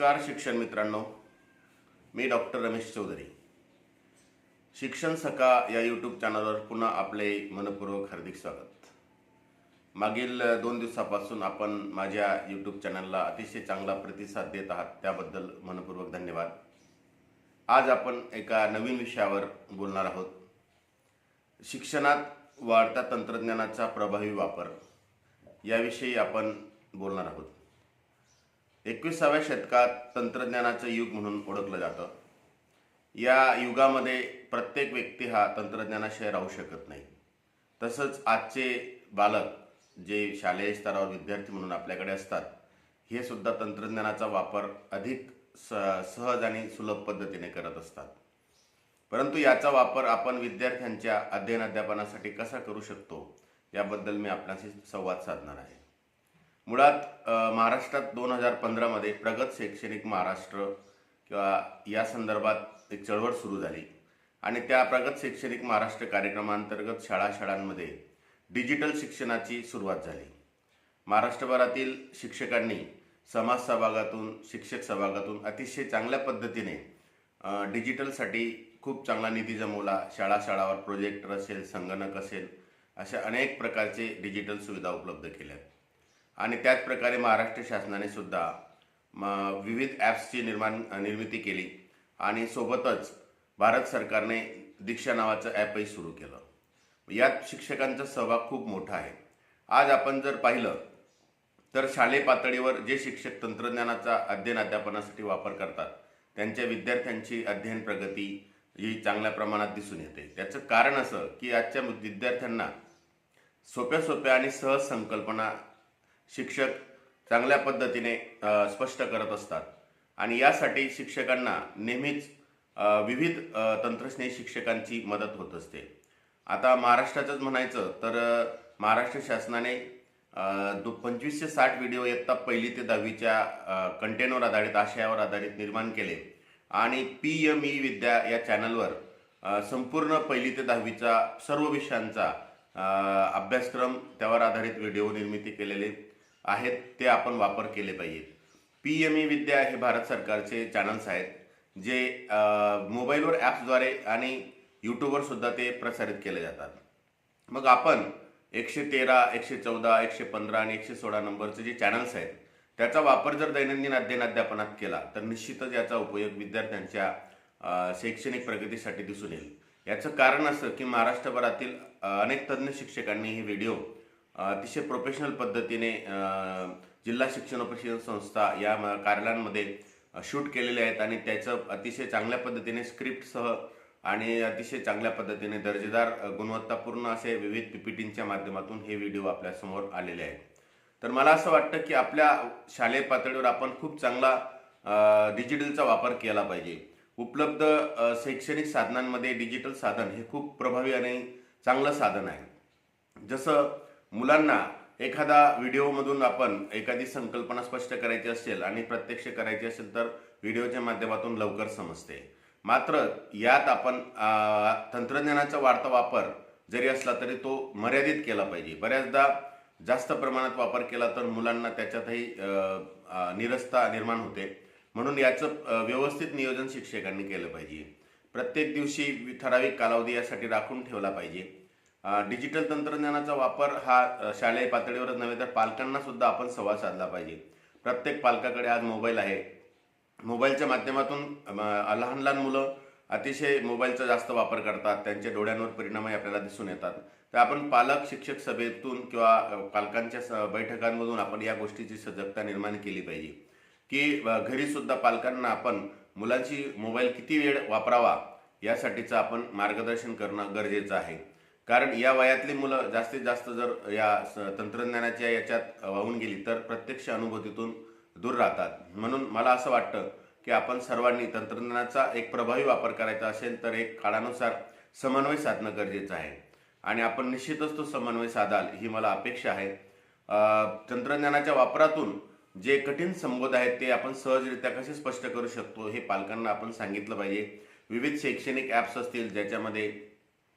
नमस्कार शिक्षण मित्रांनो. मी डॉक्टर रमेश चौधरी. शिक्षण सका या यूट्यूब चॅनलवर पुन्हा आपले मनपूर्वक हार्दिक स्वागत. मागील दोन दिवसापासून आपण माझ्या यूट्यूब चॅनलला अतिशय चांगला प्रतिसाद देत आहात त्याबद्दल मनपूर्वक धन्यवाद. आज आपण एका नवीन विषयावर बोलणार आहोत. शिक्षणात वाढता तंत्रज्ञानाचा प्रभावी वापर याविषयी आपण बोलणार आहोत. एकविसाव्या शतकात तंत्रज्ञानाचं युग म्हणून ओळखलं जातं. या युगामध्ये प्रत्येक व्यक्ती हा तंत्रज्ञानाशिवाय राहू शकत नाही. तसंच आजचे बालक जे शालेय स्तरावर विद्यार्थी म्हणून आपल्याकडे असतात हे सुद्धा तंत्रज्ञानाचा वापर अधिक स सहज आणि सुलभ पद्धतीने करत असतात. परंतु याचा वापर आपण विद्यार्थ्यांच्या अध्ययन अध्यापनासाठी कसा करू शकतो याबद्दल मी आपणाशी संवाद साधणार आहे. मुळात महाराष्ट्रात दोन हजार पंधरामध्ये प्रगत शैक्षणिक महाराष्ट्र किंवा या संदर्भात एक चळवळ सुरू झाली. आणि त्या प्रगत शैक्षणिक महाराष्ट्र कार्यक्रमांतर्गत शाळा शाळांमध्ये डिजिटल शिक्षणाची सुरुवात झाली. महाराष्ट्रभरातील शिक्षकांनी समाज सहभागातून शिक्षक सहभागातून अतिशय चांगल्या पद्धतीने डिजिटलसाठी खूप चांगला निधी जमवला. शाळा शाळावर प्रोजेक्टर असेल संगणक असेल अशा अनेक प्रकारचे डिजिटल सुविधा उपलब्ध केल्या आणि त्याच प्रकारे महाराष्ट्र शासनाने सुद्धा म विविध ॲप्सची निर्माण निर्मिती केली. आणि सोबतच भारत सरकारने दीक्षा नावाचं ॲपही सुरू केलं. यात शिक्षकांचा सहभाग खूप मोठा आहे. आज आपण जर पाहिलं तर शालेय पातळीवर जे शिक्षक तंत्रज्ञानाचा अध्ययन अध्यापनासाठी वापर करतात त्यांच्या विद्यार्थ्यांची अध्ययन प्रगती ही चांगल्या प्रमाणात दिसून येते. त्याचं कारण असं की आजच्या विद्यार्थ्यांना सोप्या सोप्या आणि सहज संकल्पना शिक्षक चांगल्या पद्धतीने स्पष्ट करत असतात. आणि यासाठी शिक्षकांना नेहमीच विविध अ, शिक्षकांची मदत होत असते. आता महाराष्ट्राचंच म्हणायचं तर महाराष्ट्र शासनाने दु पंचवीसशे साठ व्हिडिओ इयत्ता पहिली ते दहावीच्या कंटेनवर आधारित आशयावर आधारित निर्माण केले. आणि पी एम ई विद्या या चॅनलवर संपूर्ण पहिली ते दहावीचा सर्व विषयांचा अभ्यासक्रम त्यावर आधारित व्हिडिओ निर्मिती केलेले. आहेत ते आपण वापर केले पाहिजेत. पी एम ई विद्या हे भारत सरकारचे चॅनल्स आहेत जे मोबाईलवर ॲप्सद्वारे आणि यूट्यूबवर सुद्धा ते प्रसारित केले जातात. मग आपण एकशे तेरा एकशे चौदा एकशे पंधरा आणि एकशे सोळा नंबरचे जे चॅनल्स आहेत त्याचा वापर जर दैनंदिन अध्ययन अध्यापनात केला तर निश्चितच याचा उपयोग विद्यार्थ्यांच्या शैक्षणिक प्रगतीसाठी दिसून येईल. याचं कारण असं की महाराष्ट्रभरातील अनेक तज्ज्ञ शिक्षकांनी हे व्हिडिओ अतिशय प्रोफेशनल पद्धतीने जिल्हा शिक्षण प्रशिक्षण संस्था या म- कार्यालयांमध्ये शूट केलेले आहेत आणि त्याचं अतिशय चांगल्या पद्धतीने स्क्रिप्टसह आणि अतिशय चांगल्या पद्धतीने दर्जेदार गुणवत्तापूर्ण असे विविध पीपीटींच्या माध्यमातून हे व्हिडिओ आपल्यासमोर आलेले आहेत. तर मला असं वाटतं की आपल्या शालेय पातळीवर आपण खूप चांगला डिजिटलचा वापर केला पाहिजे. उपलब्ध शैक्षणिक साधनांमध्ये डिजिटल साधन हे खूप प्रभावी आणि चांगलं साधन आहे. जसं मुलांना एखादा व्हिडिओमधून आपण एखादी संकल्पना स्पष्ट करायची असेल आणि प्रत्यक्ष करायची असेल तर व्हिडिओच्या माध्यमातून लवकर समजते. मात्र यात आपण तंत्रज्ञानाचा वाढता वापर जरी असला तरी तो मर्यादित केला पाहिजे. बऱ्याचदा जास्त प्रमाणात वापर केला तर मुलांना त्याच्यातही निरस्ता निरसता निर्माण होते. म्हणून याचं व्यवस्थित नियोजन शिक्षकांनी केलं पाहिजे. प्रत्येक दिवशी ठराविक कालावधी यासाठी राखून ठेवला पाहिजे. डिजिटल तंत्रज्ञानाचा वापर हा शालेय पातळीवरच नव्हे तर पालकांना सुद्धा आपण संवाद साधला पाहिजे. प्रत्येक पालकाकडे आज मोबाईल आहे. मोबाईलच्या माध्यमातून लहान लहान मुलं अतिशय मोबाईलचा जास्त वापर करतात. त्यांच्या डोळ्यांवर परिणामही आपल्याला दिसून येतात. तर आपण पालक शिक्षक सभेतून किंवा पालकांच्या स बैठकांमधून आपण या गोष्टीची सजगता निर्माण केली पाहिजे. की घरीसुद्धा पालकांना आपण मुलांची मोबाईल किती वेळ वापरावा यासाठीचं आपण मार्गदर्शन करणं गरजेचं आहे. कारण या वयातली मुलं जास्तीत जास्त जर या स- तंत्रज्ञानाच्या याच्यात वाहून गेली तर प्रत्यक्ष अनुभूतीतून दूर राहतात. म्हणून मला असं वाटतं की आपण सर्वांनी तंत्रज्ञानाचा एक प्रभावी वापर करायचा असेल तर एक काळानुसार समन्वय साधणं गरजेचं आहे. आणि आपण निश्चितच तो समन्वय साधाल ही मला अपेक्षा आहे. तंत्रज्ञानाच्या वापरातून जे कठीण संबोध आहेत ते आपण सहजरित्या कसे स्पष्ट करू शकतो हे पालकांना आपण सांगितलं पाहिजे. विविध शैक्षणिक ॲप्स असतील ज्याच्यामध्ये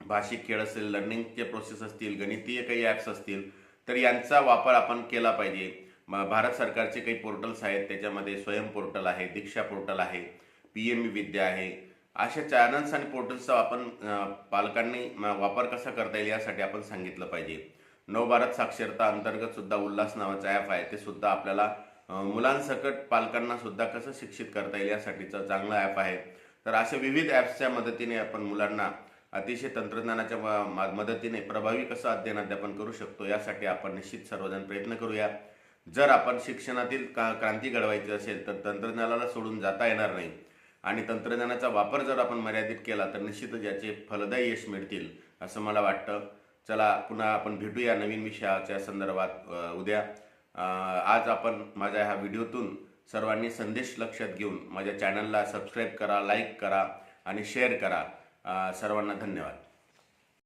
भाषिक खेळ असेल लर्निंगचे प्रोसेस असतील गणितीय काही ॲप्स असतील तर यांचा वापर आपण केला पाहिजे. भारत सरकारचे काही पोर्टल्स आहेत त्याच्यामध्ये स्वयं पोर्टल आहे दीक्षा पोर्टल आहे पी एम विद्या आहे. अशा चॅनल्स आणि पोर्टल्सचा आपण पालकांनी वापर कसा करता येईल यासाठी आपण सांगितलं पाहिजे. नवभारत साक्षरता अंतर्गत सुद्धा उल्हास नावाचं ॲप आहे ते सुद्धा आपल्याला मुलांसकट पालकांना सुद्धा कसं शिक्षित करता येईल यासाठीचं चांगलं ॲप आहे. तर अशा विविध ॲप्सच्या मदतीने आपण मुलांना अतिशय तंत्रज्ञानाच्या मा- मदतीने प्रभावी कसं अध्ययन अध्यापन करू शकतो यासाठी आपण निश्चित सर्वजण प्रयत्न करूया. जर आपण शिक्षणातील का क्रांती घडवायची असेल तर तंत्रज्ञानाला सोडून जाता येणार नाही. आणि तंत्रज्ञानाचा वापर जर आपण मर्यादित केला तर निश्चितच याचे फलदायी यश मिळतील असं मला वाटतं. चला पुन्हा आपण भेटूया नवीन विषयाच्या संदर्भात उद्या. आज आपण माझ्या ह्या व्हिडिओतून सर्वांनी संदेश लक्षात घेऊन माझ्या चॅनलला सबस्क्राईब करा लाईक करा आणि शेअर करा. सर्वांना धन्यवाद.